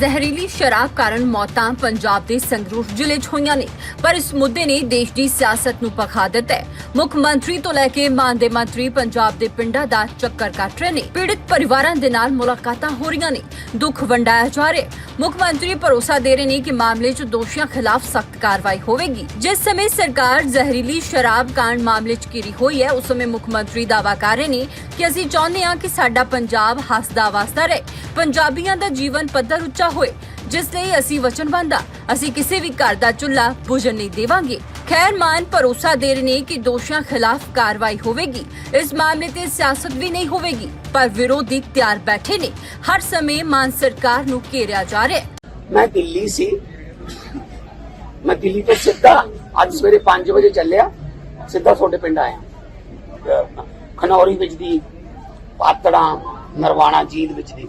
ਜ਼ਹਿਰੀਲੀ ਸ਼ਰਾਬ ਕਾਰਨ ਮੌਤਾਂ ਪੰਜਾਬ ਦੇ ਸੰਗਰੂਰ ਜ਼ਿਲ੍ਹੇ 'ਚ ਹੋਈਆਂ ਨੇ। ਪਰ ਇਸ ਮੁੱਦੇ ਨੇ ਦੇਸ਼ ਦੀ ਸਿਆਸਤ ਨੂੰ ਪਖਾ ਦਿੱਤਾ ਹੈ। ਮੁੱਖ ਮੰਤਰੀ ਤੋਂ ਲੈ ਕੇ ਮਾਨ ਦੇ ਮੰਤਰੀ ਪੰਜਾਬ ਦੇ ਪਿੰਡਾਂ ਦਾ ਚੱਕਰ ਕੱਟ ਰਹੇ ਨੇ। ਪੀੜਿਤ ਪਰਿਵਾਰਾਂ ਦੇ ਨਾਲ ਮੁਲਾਕਾਤਾਂ ਹੋ ਰਹੀਆਂ ਨੇ। ਦੁੱਖ ਵੰਡਾਇਆ ਜਾ ਰਿਹਾ ਮੁੱਖ ਮੰਤਰੀ ਭਰੋਸਾ ਦੇ ਰਹੇ ਨੇ ਕਿ ਮਾਮਲੇ 'ਚ ਦੋਸ਼ੀਆਂ ਖਿਲਾਫ ਸਖਤ ਕਾਰਵਾਈ ਹੋਵੇਗੀ। ਜਿਸ ਸਮੇਂ ਸਰਕਾਰ ਜ਼ਹਿਰੀਲੀ ਸ਼ਰਾਬ ਕਾਂਡ ਮਾਮਲੇ 'ਚ ਘਿਰੀ ਹੋਈ ਹੈ, ਉਸ ਸਮੇਂ ਮੁੱਖ ਮੰਤਰੀ ਦਾਅਵਾ ਕਰ ਰਹੇ ਨੇ ਕਿ ਅਸੀਂ ਚਾਹੁੰਦੇ ਹਾਂ ਕਿ ਸਾਡਾ ਪੰਜਾਬ ਹੱਸਦਾ ਵਸਦਾ ਰਹੇ। ਪੰਜਾਬੀਆਂ ਦਾ ਜੀਵਨ ਪੱਧਰ ਉੱਚਾ ਹੋਏ। ਜਿਸ ਲਈ ਅਸੀਂ ਵਚਨਬੰਧ ਹਾਂ ਅਸੀਂ ਕਿਸੇ ਵੀ ਘਰ ਦਾ ਚੁੱਲ੍ਹਾ ਬੁਝਣ ਨਹੀਂ ਦੇਵਾਂਗੇ। ਖੈਰ, ਮਾਨ ਭਰੋਸਾ ਦੇ ਰਹੇ ਨੇ ਕਿ ਦੋਸ਼ੀਆਂ ਖਿਲਾਫ ਕਾਰਵਾਈ ਹੋਵੇਗੀ। ਇਸ ਮਾਮਲੇ ਤੇ ਸਿਆਸਤ ਵੀ ਨਹੀਂ ਹੋਵੇਗੀ, ਪਰ ਵਿਰੋਧੀ ਤਿਆਰ ਬੈਠੇ ਨੇ। ਹਰ ਸਮੇਂ ਮਾਨ ਸਰਕਾਰ ਨੂੰ ਘੇਰਿਆ ਜਾ ਰਿਹਾ ਮੈਂ ਦਿੱਲੀ ਸੀ। ਮੈਂ ਦਿੱਲੀ ਤੋਂ ਸਿੱਧਾ ਅੱਜ ਸਵੇਰੇ 5 ਵਜੇ ਚੱਲਿਆ। ਸਿੱਧਾ ਤੁਹਾਡੇ ਪਿੰਡ ਆਇਆ। ਅਹ ਖਨੌਰੀ ਵਿੱਚ ਦੀ, ਪਾਤੜਾ, ਨਰਵਾਣਾ ਜੀਂਦ ਵਿੱਚ ਦੀ।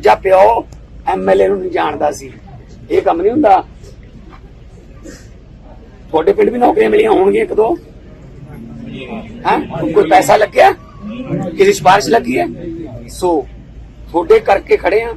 ਜਾਂ ਪਿਓ ਐਮਐਲਏ ਨੂੰ ਨਹੀਂ ਜਾਣਦਾ ਸੀ। ਇਹ ਕੰਮ ਨਹੀਂ ਹੁੰਦਾ। ਤੁਹਾਡੇ ਪਿੰਡ ਵੀ ਨੌਕਰੀਆਂ ਮਿਲੀਆਂ ਹੋਣਗੀਆਂ ਇੱਕ ਦੋ? ਹੈ? ਕੋਈ ਪੈਸਾ ਲੱਗਿਆ? ਕਿਸੇ ਸਿਫਾਰਿਸ਼ ਲੱਗੀ ਹੈ? ਸੋ, ਤੁਹਾਡੇ ਕਰਕੇ ਖੜੇ ਆ